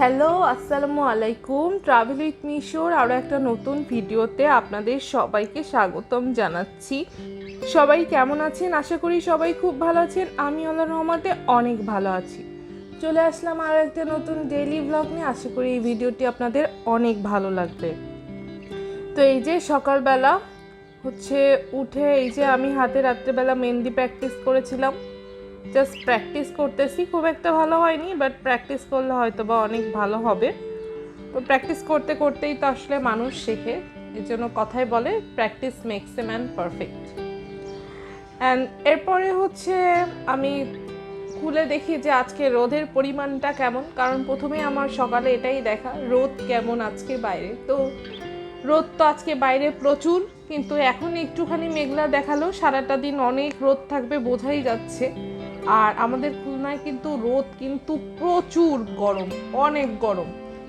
Hello, আসসালামু আলাইকুম। Travel with মিশোর আরও একটা নতুন ভিডিওতে আপনাদের সবাইকে স্বাগতম জানাচ্ছি। সবাই কেমন আছেন? আশা করি সবাই খুব ভালো আছেন। আমি আল্লাহ রহমতে অনেক ভালো আছি। চলে আসলাম আর একটা নতুন ডেইলি ব্লগ নিয়ে। আশা করি এই ভিডিওটি আপনাদের অনেক ভালো লাগবে। তো এই যে সকালবেলা হচ্ছে উঠে এই যে আমি হাতে রাত্রেবেলা মেহেন্দি প্র্যাকটিস করেছিলাম। জাস্ট প্র্যাকটিস করতেছি, খুব একটা ভালো হয়নি বাট প্র্যাকটিস করলে হয়তো বা অনেক ভালো হবে। তো প্র্যাকটিস করতে করতেই তো আসলে মানুষ শেখে, এর জন্য কথাই বলে practice makes a man perfect and এরপরে হচ্ছে আমি খুলে দেখি যে আজকে রোদের পরিমাণটা কেমন, কারণ প্রথমে আমার সকালে এটাই দেখা, রোদ কেমন আজকে বাইরে। তো রোদ তো আজকে বাইরে প্রচুর, কিন্তু এখন একটুখানি মেঘলা দেখাল, সারাটা দিন অনেক রোদ থাকবে বোঝাই যাচ্ছে। আর আমাদের খুলনায় কিন্তু রোদ কিন্তু প্রচুর গরম, অনেক গরম।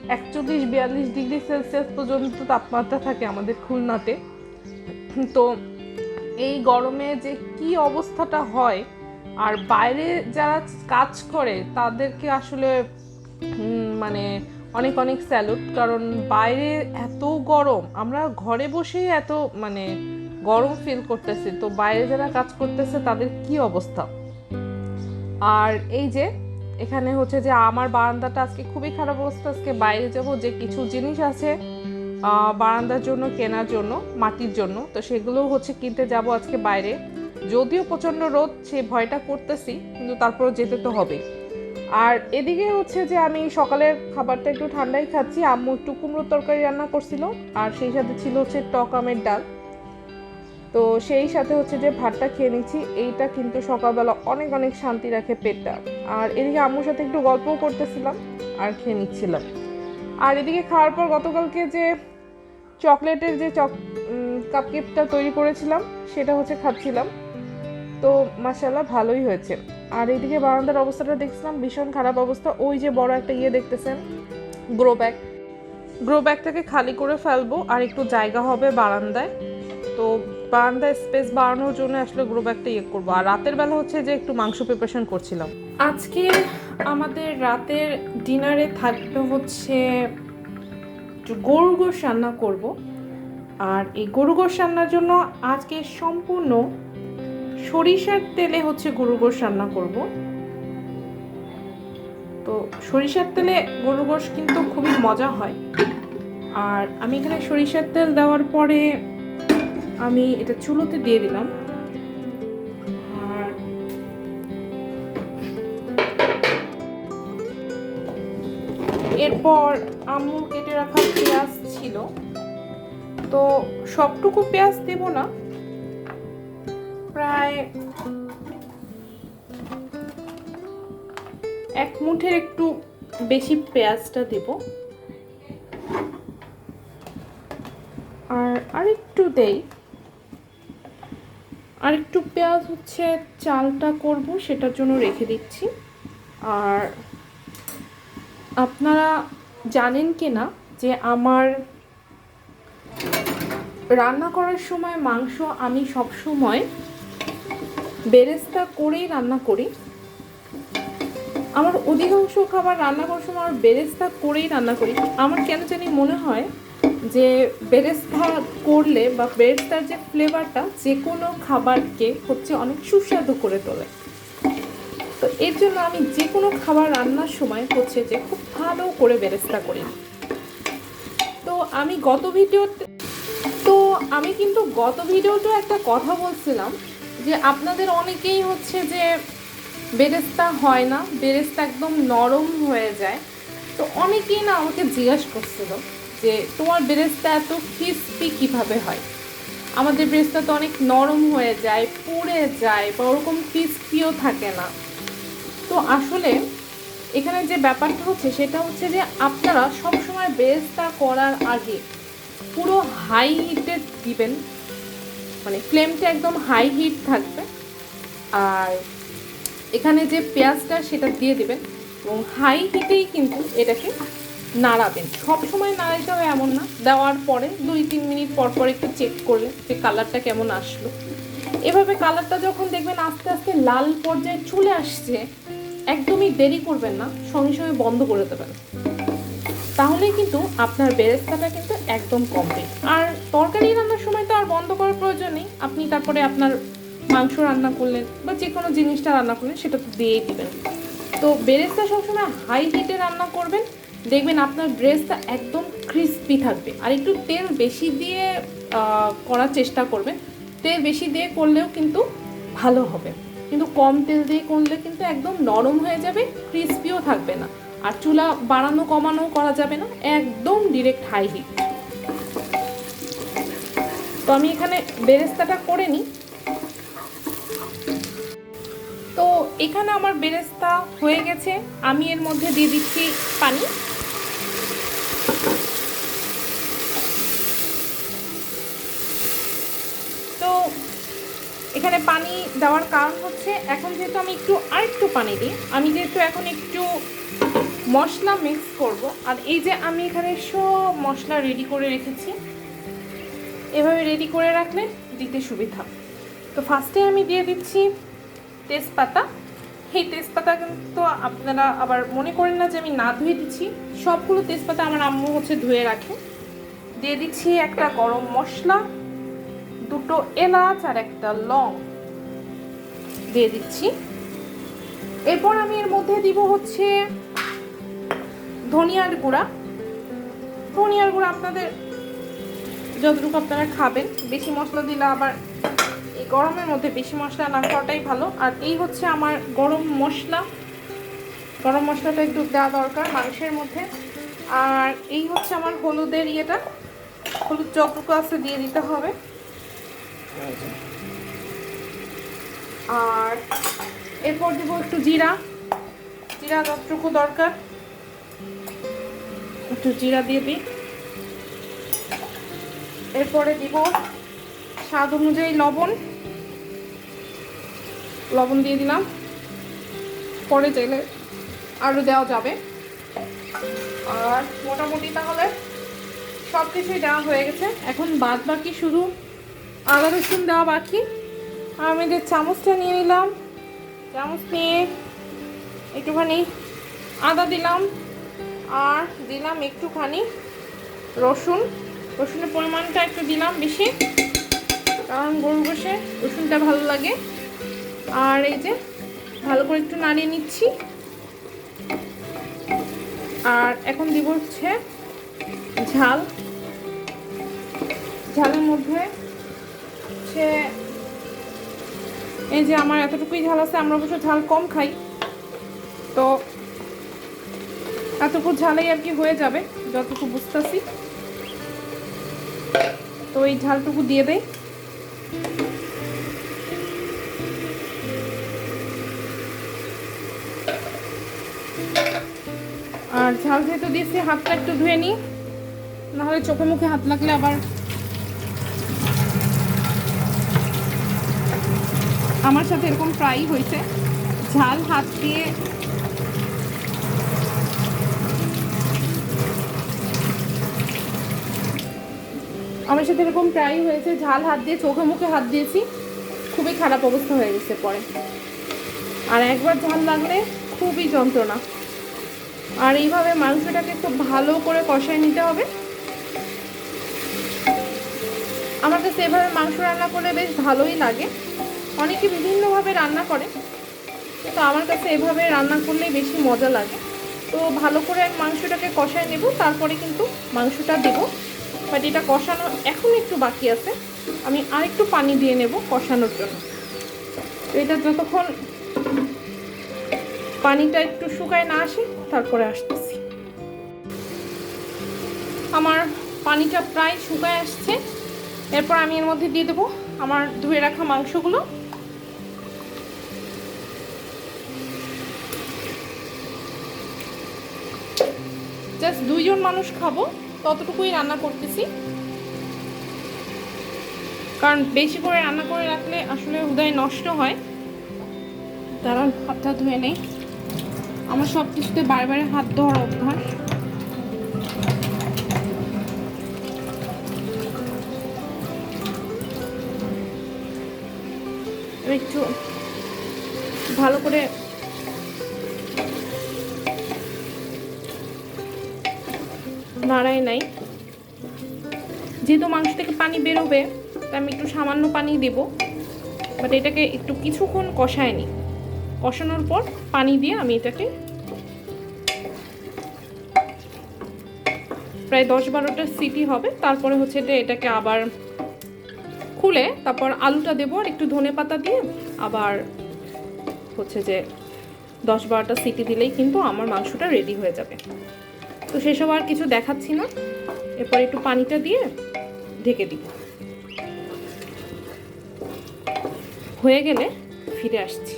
একচল্লিশ, বিয়াল্লিশ ডিগ্রি সেলসিয়াস পর্যন্ত তাপমাত্রা থাকে আমাদের খুলনাতে। তো এই গরমে যে কি অবস্থাটা হয়, আর বাইরে যারা কাজ করে, তাদেরকে আসলে মানে অনেক অনেক স্যালুট। কারণ বাইরে এত গরম, আমরা ঘরে বসেই এত মানে গরম ফিল করতেছি। তো বাইরে যারা কাজ করতেছে, তাদের কি অবস্থা? আর এই যে, এখানে হচ্ছে যে আমার বারান্দাটা আজকে খুবই খারাপ অবস্থা। আজকে বাইরে যাব, যে কিছু জিনিস আছে বারান্দার জন্য, কেনার জন্য, মাটির জন্য। তো সেগুলো হচ্ছে কিনতে যাব আজকে বাইরে। যদিও প্রচণ্ড রোদ, সে ভয়টা করতেছি, কিন্তু তারপর যেতে তো হবে। আর এদিকে হচ্ছে যে আমি সকালের খাবারটা একটু ঠান্ডাই খাচ্ছি। আম্মু একটু কুমড়োর তরকারি রান্না করছিল, আর সেই সাথে ছিল হচ্ছে টক আমের ডাল। তো সেই সাথে হচ্ছে যে ভাতটা খেয়ে নিচ্ছি। এইটা কিন্তু সকালবেলা অনেক অনেক শান্তি রাখে পেটটা। আর এদিকে আম্মুর সাথে একটু গল্পও করতেছিলাম আর খেয়ে নিচ্ছিলাম। আর এদিকে খাওয়ার পর গতকালকে যে চকলেটের যে চক কাপকেপটা তৈরি করেছিলাম, সেটা হচ্ছে খাচ্ছিলাম। তো মাসাল্লাহ ভালোই হয়েছে। আর এইদিকে বারান্দার অবস্থাটা দেখছিলাম, ভীষণ খারাপ অবস্থা। ওই যে বড় একটা ইয়ে দেখতেছেন গ্রো ব্যাগ গ্রো ব্যাগটাকে খালি করে ফেলব আর একটু জায়গা হবে বারান্দায়। তো বারান্দায় স্পেস বাড়ানোর জন্য আসলে গ্রো ব্যাগটা ইয়ে করব। আর রাতের বেলা হচ্ছে যে একটু মাংস প্রিপারেশন করছিলাম। আজকে আমাদের রাতের ডিনারে থাকবে হচ্ছে গরু গোশ রান্না করব। আর এই গরু গোশ রান্নার জন্য আজকে সম্পূর্ণ সরিষার তেলে হচ্ছে গরু গোশ রান্না করব। তো সরিষার তেলে গরু গোশ কিন্তু খুবই মজা হয়। আর আমি এখানে সরিষার তেল দেওয়ার পরে আমি এটা চুলোতে দিয়ে দিলাম। আর এরপর আম্মুর কেটে রাখা পেঁয়াজ ছিল। তো সবটুকু পেঁয়াজ দেব না। প্রায় এক মুঠের একটু বেশি পেঁয়াজটা দেব। আর আরেকটু দেই। আরেকটু পেঁয়াজ হচ্ছে চালটা করব, সেটার জন্য রেখে দিচ্ছি। আর আপনারা জানেন কি না যে আমার রান্না করার সময় মাংস আমি সব সময় বেরেস্তা করেই রান্না করি। আমার অধিকাংশ খাবার রান্না করার সময় আমার বেরেস্তা করেই রান্না করি। আমার কেন জানি মনে হয় যে বেরেস্তা করলে বা বেরেস্তার যে ফ্লেভারটা যে কোনো খাবারকে হচ্ছে অনেক সুস্বাদু করে তোলে। তো এর জন্য আমি যে কোনো খাবার রান্নার সময় হচ্ছে যে খুব ভালো করে বেরেস্তা করি। তো আমি গত ভিডিওতে, তো আমি কিন্তু গত ভিডিওতেও একটা কথা বলছিলাম যে আপনাদের অনেকেই হচ্ছে যে বেরেস্তা হয় না, বেরেস্তা একদম নরম হয়ে যায়। তো অনেকেই না আমাকে জিজ্ঞাসা করছিল যে তোমার বেরেস্তা এত ক্রিস্পি কীভাবে হয়? আমাদের বেরেস্তা তো অনেক নরম হয়ে যায়, পুড়ে যায় বা ওরকম ক্রিস্পিও থাকে না। তো আসলে এখানে যে ব্যাপারটা হচ্ছে সেটা হচ্ছে যে আপনারা সবসময় বেরেস্তা করার আগে পুরো হাই হিটে দিবেন। মানে ফ্লেমটা একদম হাই হিট থাকবে। আর এখানে যে পেঁয়াজটা সেটা দিয়ে দেবেন এবং হাই হিটেই কিন্তু এটাকে নাড়াবেন। সব সময় নাড়াইতে হবে এমন না। দেওয়ার পরে দুই, তিন মিনিট পর পর একটু চেক করলে যে কালারটা কেমন আসলো। এভাবে কালারটা যখন দেখবেন আস্তে আস্তে লাল পর্যায়ে চলে আসছে, একদমই দেরি করবেন না, সঙ্গে সঙ্গে বন্ধ করে দেবেন। তাহলেই কিন্তু আপনার বেরেস্তাটা কিন্তু একদম কমপ্লিট। আর তরকারি রান্নার সময় তো আর বন্ধ করার প্রয়োজন নেই। আপনি তারপরে আপনার মাংস রান্না করলেন বা যে কোনো জিনিসটা রান্না করলেন, সেটা তো দিয়েই দেবেন। তো বেরেস্তা সবসময় হাই হিটে রান্না করবেন। দেখবেন আপনার ড্রেসটা একদম ক্রিস্পি থাকবে। আর একটু তেল বেশি দিয়ে করার চেষ্টা করবেন। তেল বেশি দিয়ে করলেও কিন্তু ভালো হবে। কিন্তু কম তেল দিয়ে করলে কিন্তু একদম নরম হয়ে যাবে ক্রিস্পিও থাকবে না। আর চুলা বাড়ানো কমানো করা যাবে না, একদম ডিরেক্ট হাই হিট তো আমি এখানে বেরেস্তাটা করে নিই। তো এখানে আমার বেরেস্তা হয়ে গেছে। আমি এর মধ্যে দিয়ে দিচ্ছি পানি তো এখানে পানি দেওয়ার কারণ হচ্ছে এখন যেহেতু আমি একটু আরেকটু পানি দিই, আমি যেহেতু এখন একটু মশলা মিক্স করব, আর এই যে আমি এখানে সব মশলা রেডি করে রেখেছি, এভাবে রেডি করে রাখলে দিতে সুবিধা। তো ফার্স্টে আমি দিয়ে দিচ্ছি তেজপাতা। এই তেজপাতা কিন্তু আপনারা আবার মনে করেন না যে আমি না ধুয়ে দিচ্ছি, সবগুলো তেজপাতা আমার আম্মু হচ্ছে ধুয়ে রাখে। দিয়ে দিচ্ছি একটা গরম মশলা। দুটো এলাচ আর একটা লং দিয়ে দিচ্ছি। এরপর আমি এর মধ্যে দিব হচ্ছে ধনিয়ার গুঁড়া। ধনিয়ার গুঁড়া আপনাদের যতটুকু আপনারা খাবেন। বেশি মশলা দিলে আবার এই গরমের মধ্যে বেশি মশলা না খাওয়াটাই ভালো। আর এই হচ্ছে আমার গরম মশলা। গরম মশলাটা একটু দেওয়া দরকার মাংসের মধ্যে। আর এই হচ্ছে আমার হলুদের ইয়েটা। হলুদ যতটুকু আছে দিয়ে দিতে হবে। আর এরপর দেবো একটু জিরা। জিরা যতটুকু দরকার, একটু জিরা দিয়ে দিই। এরপরে দিব স্বাদ অনুযায়ী লবণ। লবণ দিয়ে দিলাম। পরে চাইলে আরও দেওয়া যাবে। আর মোটামুটি তাহলে সব কিছুই দেওয়া হয়ে গেছে। এখন বাদ বাকি শুধু আদা রসুন দেওয়া বাকি। আমি যে চামচটা নিয়ে নিলাম, চামচ নিয়ে একটুখানি আদা দিলাম, আর দিলাম একটুখানি রসুন। রসুনের পরিমাণটা একটু দিলাম বেশি, কারণ গরু বসে রসুনটা ভালো লাগে। আর এই যে ভালো করে একটু নাড়িয়ে নিচ্ছি। আর এখন দিব হচ্ছে ঝাল। ঝালের মধ্যে হচ্ছে, এই যে আমার এতটুকুই ঝাল আছে, আমরা অবশ্য ঝাল কম খাই। তো এতটুকু ঝালেই আর কি হয়ে যাবে, যতটুকু বুঝতেছি। তো এই ঝালটুকু দিয়ে দেয় আর ঝাল যেহেতু দিয়েছি, হাতটা একটু ধুয়ে নিই। নাহলে চোখে মুখে হাত লাগলে আবার আমার সাথে এরকম প্রায়ই হয়েছে। ঝাল হাত দিয়ে আমার সাথে এরকম প্রায়ই হয়েছে। ঝাল হাত দিয়ে, চোখে মুখে হাত দিয়েছি। খুবই খারাপ অবস্থা হয়ে গেছে পরে। আর একবার ঝাল লাগলে খুবই যন্ত্রণা। আর এইভাবে মাংসটাকে খুব ভালো করে কষায় নিতে হবে। আমার কাছে এভাবে মাংস রান্না করলে বেশ ভালোই লাগে। অনেকে বিভিন্নভাবে রান্না করে তো আমার কাছে এভাবে রান্না করলেই বেশি মজা লাগে। তো ভালো করে মাংসটাকে কষায় নেব, তারপরে কিন্তু মাংসটা দেব। বাট এটা কষানো এখন একটু বাকি আছে। আমি আরেকটু পানি দিয়ে নেব কষানোর জন্য। তো এটা যতক্ষণ পানিটা একটু শুকায় না আসে, তারপরে আসতেছি। আমার পানিটা প্রায় শুকায় আসছে। এরপর আমি এর মধ্যে দিয়ে দেবো আমার ধুয়ে রাখা মাংসগুলো। জাস্ট দুইজন মানুষ খাব, ততটুকুই রান্না করতেছি। কারণ বেশি করে রান্না করে রাখলে আসলে উদয় নষ্ট হয়। দাঁড়ান, হাতটা ধুয়ে নেই। আমার সব কিছুতে বারে হাত ধোয়ার অভ্যাস। একটু ভালো করে নাড়াই নাই। যেহেতু মাংস থেকে পানি বেরোবে, তাই আমি একটু সামান্য পানি দেব। বাট এটাকে একটু কিছুক্ষণ কষায় নিই কষানোর পর পানি দিয়ে আমি এটাকে প্রায় দশ বারোটা সিটি হবে। তারপরে হচ্ছে যে এটাকে আবার খুলে তারপর আলুটা দেবো আর একটু ধনে পাতা দিয়ে। আবার হচ্ছে যে দশ বারোটা সিটি দিলেই কিন্তু আমার মাংসটা রেডি হয়ে যাবে। তো সেসব আর কিছু দেখাচ্ছি না। এরপর একটু পানিটা দিয়ে ঢেকে দিব। হয়ে গেলে ফিরে আসছি।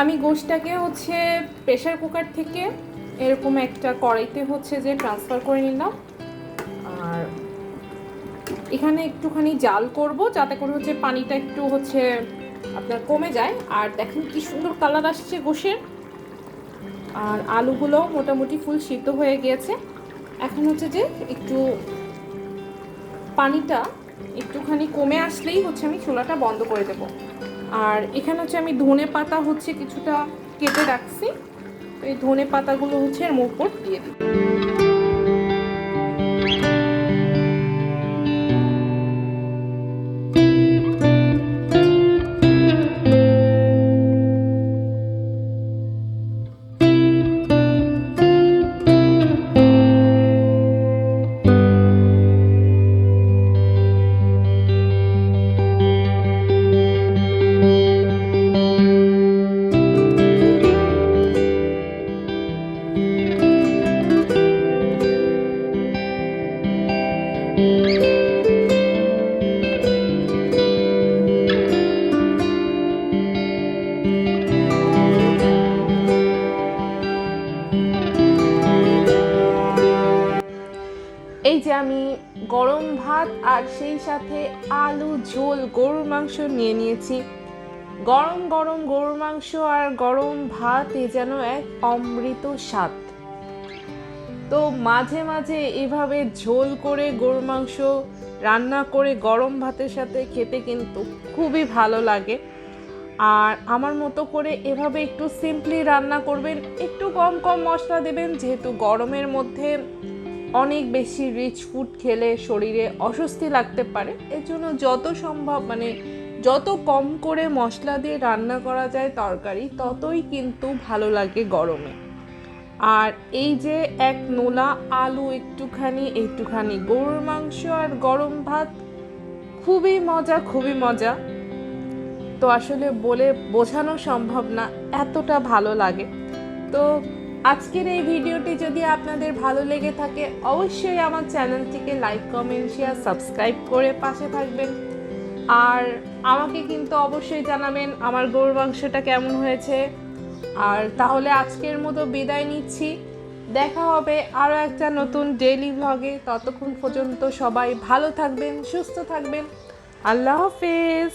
আমি গোশটাকে হচ্ছে প্রেসার কুকার থেকে এরকম একটা কড়াইতে হচ্ছে যে ট্রান্সফার করে নিলাম। আর এখানে একটুখানি জাল করব যাতে করে হচ্ছে পানিটা একটু হচ্ছে আপনার কমে যায়। আর দেখেন কি সুন্দর কালার আসছে গোশের। আর আলুগুলো মোটামুটি ফুল সিদ্ধ হয়ে গিয়েছে। এখন হচ্ছে যে একটু পানিটা একটুখানি কমে আসলেই হচ্ছে আমি চুলাটা বন্ধ করে দেব। আর এখানে হচ্ছে আমি ধনে পাতা হচ্ছে কিছুটা কেটে রাখছি। এই ধনে পাতাগুলো হচ্ছে এর উপর দিয়ে দিই। যে আমি গরম ভাত আর সেই সাথে আলু, ঝোল, গরুর মাংস নিয়ে নিয়েছি। গরম গরম গরুর মাংস আর গরম ভাত এ যেন এক অমৃত স্বাদ। তো মাঝে মাঝে এভাবে ঝোল করে গরুর মাংস, রান্না করে গরম ভাতের সাথে খেতে কিন্তু খুবই ভালো লাগে। আর আমার মতো করে এভাবে একটু সিম্পলি রান্না করবেন, একটু কম কম মশলা দেবেন, যেহেতু গরমের মধ্যে অনেক বেশি রিচ ফুড খেলে শরীরে অস্বস্তি লাগতে পারে। এর জন্য যত সম্ভব মানে যত কম করে মশলা দিয়ে রান্না করা যায় তরকারি, ততই কিন্তু ভালো লাগে গরমে। আর এই যে এক নোলা আলু একটুখানি একটুখানি গরুর মাংস আর গরম ভাত, খুবই মজা খুবই মজা। তো আসলে বলে বোঝানো সম্ভব না, এতটা ভালো লাগে। তো আজকের এই ভিডিওটি যদি আপনাদের ভালো লেগে থাকে, অবশ্যই আমার চ্যানেলটিকে লাইক, কমেন্ট, শেয়ার, সাবস্ক্রাইব করে পাশে থাকবেন। আর আমাকে কিন্তু অবশ্যই জানাবেন আমার গরুর মাংসটা কেমন হয়েছে। আর তাহলে আজকের মতো বিদায় নিচ্ছি। দেখা হবে আরও একটা নতুন ডেইলি ভ্লগে ততক্ষণ পর্যন্ত সবাই ভালো থাকবেন, সুস্থ থাকবেন। আল্লাহ হাফেজ।